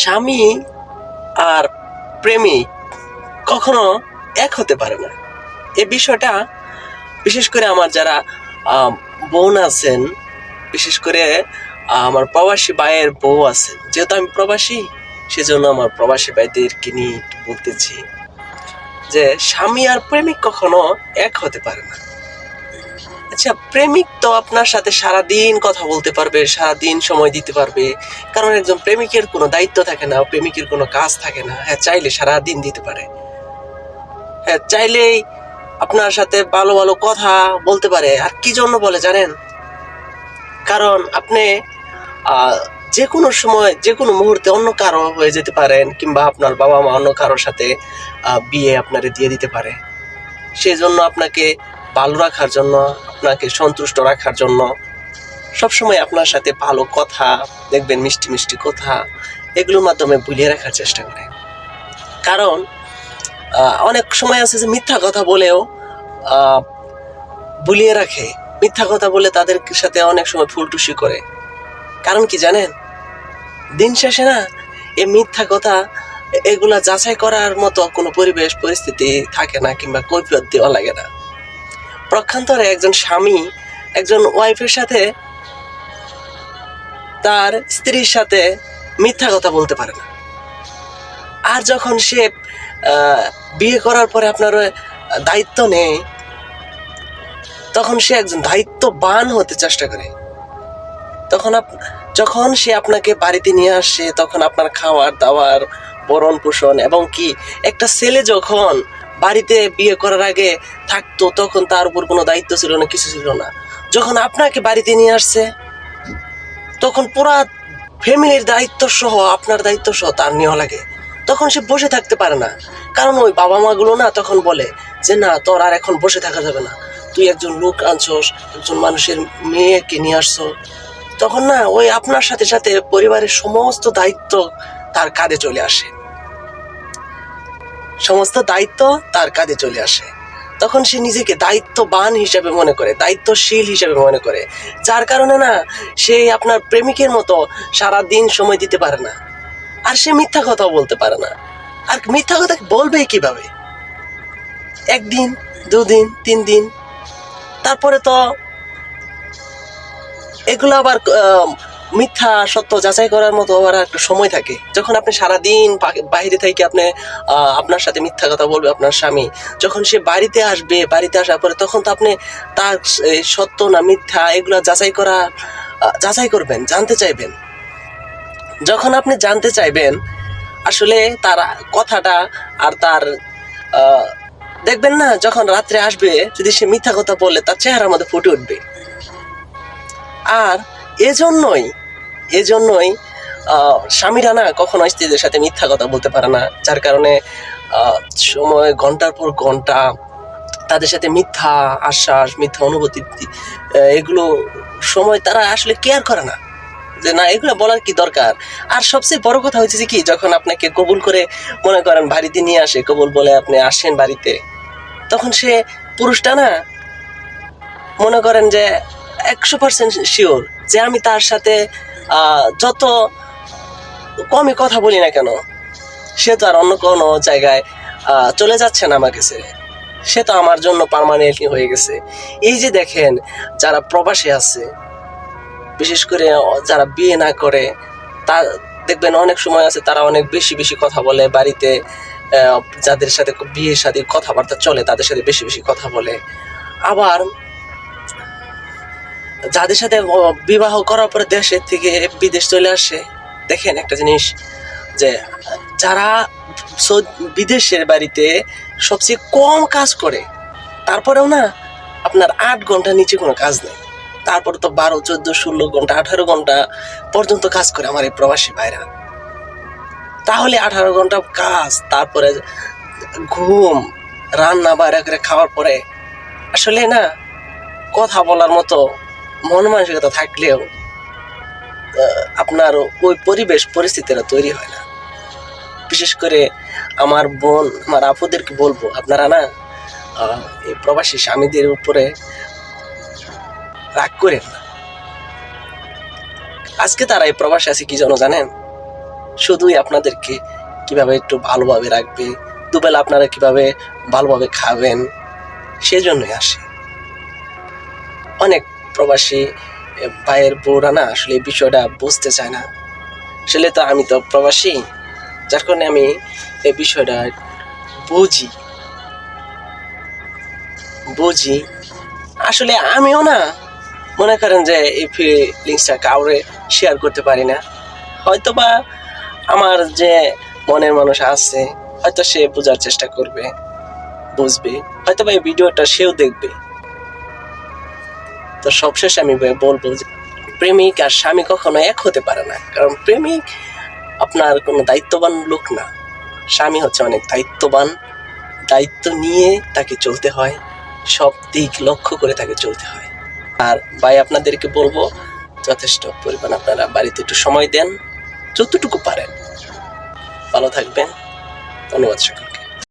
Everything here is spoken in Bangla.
স্বামী আর প্রেমিক কখনো এক হতে পারে না। এ বিষয়টা বিশেষ করে আমার যারা বোন আছেন, বিশেষ করে আমার প্রবাসী ভাইয়ের বউ আছেন। যেহেতু আমি প্রবাসী, সেজন্য আমার প্রবাসী ভাইদেরকে নিয়ে বলতেছি যে, স্বামী আর প্রেমিক কখনো এক হতে পারে না। আচ্ছা প্রেমিক তো আপনার সাথে সারা দিন কথা বলতে পারবে সারা দিন সময় দিতে পারবে। কারণ একজন প্রেমিকের কোনো দায়িত্ব থাকে না, প্রেমিকের কোনো কাজ থাকে না। হ্যাঁ চাইলে সারা দিন দিতে পারে। হ্যাঁ চাইলেই আপনার সাথে ভালো ভালো কথা বলতে পারে। আর কি জন্য বলে জানেন? কারণ আপনি যে কোনো সময়, যে কোনো মুহূর্তে অন্য কারও হয়ে যেতে পারেন, কিংবা আপনার বাবা মা অন্য কারোর সাথে বিয়ে আপনারে দিয়ে দিতে পারে। সেই জন্য আপনাকে ভালো রাখার জন্য, আপনাকে সন্তুষ্ট রাখার জন্য, সবসময় আপনার সাথে ভালো কথা, দেখবেন মিষ্টি মিষ্টি কথা, এগুলোর মাধ্যমে ভুলিয়ে রাখার চেষ্টা করে। কারণ অনেক সময় আছে যে মিথ্যা কথা বলেও ভুলিয়ে রাখে। মিথ্যা কথা বলে তাদের সাথে অনেক সময় ফুলটুসি করে। কারণ কি জানেন? দিন শেষে না, এই মিথ্যা কথা, এগুলা যাচাই করার মতো কোনো পরিবেশ, পরিস্থিতি থাকে না কিংবা কৈফিয়ত দেওয়া লাগে না। প্রক্ষান্তরে একজন স্বামী, একজন ওয়াইফের সাথে তার স্ত্রীর সাথে মিথ্যা কথা বলতে পারে না। আর যখন সে বিয়ে করার পরে আপনার দায়িত্ব নেয়, তখন সে একজন দায়িত্ববান হতে চেষ্টা করে। তখন আপ, যখন সে আপনাকে বাড়িতে নিয়ে আসে, তখন আপনার খাওয়ার, দাওয়ার বরণ পোষণ এবং কি, একটা ছেলে যখন বাড়িতে বিয়ে করার আগে থাকতো, তখন তার উপর কোনো দায়িত্ব ছিল না, কিছু ছিল না। যখন আপনাকে বাড়িতে নিয়ে আসছে, তখন পুরা ফ্যামিলির দায়িত্ব সহ আপনার দায়িত্ব সহ তার নেওয়া লাগে। তখন সে বসে থাকতে পারে না। কারণ ওই বাবা মাগুলো না তখন বলে যে, না, তোর আর এখন বসে থাকা যাবে না। তুই একজন লোক আনছস, একজন মানুষের মেয়েকে নিয়ে আসছো তখন না, ওই আপনার সাথে সাথে পরিবারের সমস্ত দায়িত্ব তার কাঁধে চলে আসে। সমস্ত দায়িত্ব তার কাঁধে চলে আসে। তখন সে নিজেকে দায়িত্ববান হিসেবে মনে করে, দায়িত্বশীল হিসেবে মনে করে। যার কারণে না, সে আপনার প্রেমিকের মতো সারা দিন সময় দিতে পারে না। আর সে মিথ্যা কথাও বলতে পারে না। আর মিথ্যা কথা বলবে কীভাবে? একদিন, দুদিন তিন দিন তারপরে তো এগুলো আবার মিথ্যা সত্য যাচাই করার মতো আবার একটা সময় থাকে। যখন আপনি সারাদিন বাইরে থেকে আপনি আপনার সাথে মিথ্যা কথা বলবে আপনার স্বামী, যখন সে বাড়িতে আসবে, বাড়িতে আসার পরে তখন তো আপনি তার সত্য না মিথ্যা এগুলো যাচাই করা যাচাই করবেন, জানতে চাইবেন। যখন আপনি জানতে চাইবেন, আসলে তার কথাটা আর তার দেখবেন না যখন রাত্রে আসবে, যদি সে মিথ্যা কথা বললে তার চেহারার মধ্যে ফুটে উঠবে। আর এজন্যই এজন্যই স্বামীরা না কখনো স্ত্রীদের সাথে মিথ্যা কথা বলতে পারে না, যার কারণে সময় ঘণ্টার পর ঘণ্টা তাদের সাথে মিথ্যা আশ্বাস, মিথ্যা অনুভূতি এগুলো সময় তারা আসলে কেয়ার করে না। যে না, এগুলো বলার কি দরকার? আর সবচেয়ে বড় কথা হচ্ছে যে কি, যখন আপনাকে কবুল করে মনে করেন বাড়িতে নিয়ে আসে, কবুল বলে আপনি আসেন বাড়িতে, তখন সে পুরুষটা না মনে করেন যে একশো পার্সেন্ট শিওর যে আমি তার সাথে যত কমই কথা বলি না কেন, সে তো আর অন্য কোনো জায়গায় চলে যাচ্ছে না আমাকে ছেড়ে। সে তো আমার জন্য পার্মানেন্টলি হয়ে গেছে। এই যে দেখেন, যারা প্রবাসে আছে, বিশেষ করে যারা বিয়ে না করে, তা দেখবেন অনেক সময় আছে তারা অনেক বেশি বেশি কথা বলে, বাড়িতে যাদের সাথে বিয়ে সাথে কথাবার্তা চলে, তাদের সাথে বেশি বেশি কথা বলে। আবার যাদের সাথে বিবাহ করার পরে দেশের থেকে বিদেশ চলে আসে, দেখেন একটা জিনিস যে যারা বিদেশের বাড়িতে সবচেয়ে কম কাজ করে, তারপরেও না আপনার আট ঘণ্টা নিচে কোনো কাজ নেই। তারপরে তো বারো, চোদ্দ, ষোলো ঘণ্টা, আঠারো ঘণ্টা পর্যন্ত কাজ করে আমার এই প্রবাসী ভাইরা। তাহলে আঠারো ঘণ্টা কাজ, তারপরে ঘুম, রান্না বাইরে করে খাওয়ার পরে আসলে না কথা বলার মতো মন মানসিকতা থাকলেও আপনার ওই পরিবেশ, পরিস্থিতিটা তৈরি হয় না। বিশেষ করে আমার বোন, আমার আপুদেরকে বলব, আপনারা না এই প্রবাসী স্বামীদের উপরে রাগ করেন না। আজকে তারা এই প্রবাসে আছে কি জন্য জানেন? শুধুই আপনাদেরকে কীভাবে একটু ভালোভাবে রাখবে, দুবেলা আপনারা কীভাবে ভালোভাবে খাবেন, সেজন্যই আসে। অনেক প্রবাসী ভাইয়ের বউরা না আসলে এই বিষয়টা বুঝতে চায় না। আসলে তো আমি তো প্রবাসী, যার কারণে আমি এই বিষয়টা বুঝি। বুঝি। আসলে আমিও না মনে করেন যে এই ফিলিংসটা কাউরে শেয়ার করতে পারি না। হয়তো বা আমার যে মনের মানুষ আছে, হয়তো সে বোঝার চেষ্টা করবে, বুঝবে। হয়তো বা এই ভিডিওটা সেও দেখবে। তো সবশেষে আমি বলব যে প্রেমিক আর স্বামী কখনো এক হতে পারে না। কারণ প্রেমিক আপনার কোনো দায়িত্ববান লোক না। স্বামী হচ্ছে অনেক দায়িত্ববান। দায়িত্ব নিয়ে তাকে চলতে হয়। সব দিক লক্ষ্য করে তাকে চলতে হয়। আর ভাই, আপনাদেরকে বলব, যথেষ্ট পরিমাণ আপনারা বাড়িতে একটু সময় দেন, যতটুকু পারেন। ভালো থাকবেন। ধন্যবাদ সকলকে।